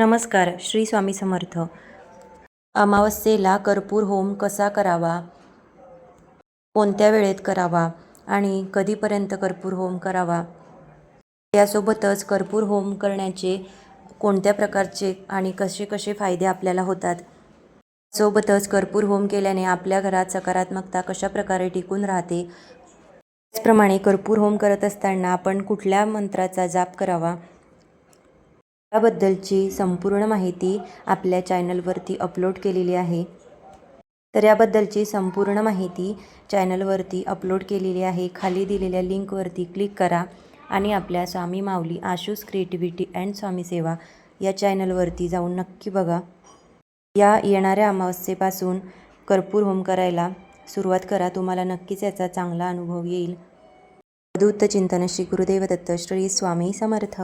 नमस्कार श्री स्वामी समर्थ. अमावस्येला कर्पूर होम कसा करावा? कोणत्या वेळेत करावा? आणि कधीपर्यंत कर्पूर होम करावा? यासोबतच कर्पूर होम करण्याचे कोणत्या प्रकारचे आणि कसे कसे फायदे आपल्याला होतात? सोबतच कर्पूर होम केल्याने आपल्या घरात सकारात्मकता कशा प्रकारे टिकून राहते? त्याचप्रमाणे कर्पूर होम करत असताना आपण कुठल्या मंत्राचा जाप करावा? याबद्दलची संपूर्ण माहिती आपल्या चॅनलवरती अपलोड केलेली आहे. तर याबद्दलची संपूर्ण माहिती चॅनलवरती अपलोड केलेली आहे. खाली दिलेल्या लिंकवरती क्लिक करा आणि आपल्या स्वामी माऊली आशूस क्रिएटिव्हिटी अँड स्वामी सेवा या चॅनलवरती जाऊन नक्की बघा. या येणाऱ्या अमावस्येपासून कर्पूर होम करायला सुरुवात करा. तुम्हाला नक्कीच याचा चांगला अनुभव येईल. अवधूत चिंतन श्री गुरुदेव दत्त श्री स्वामी समर्थ.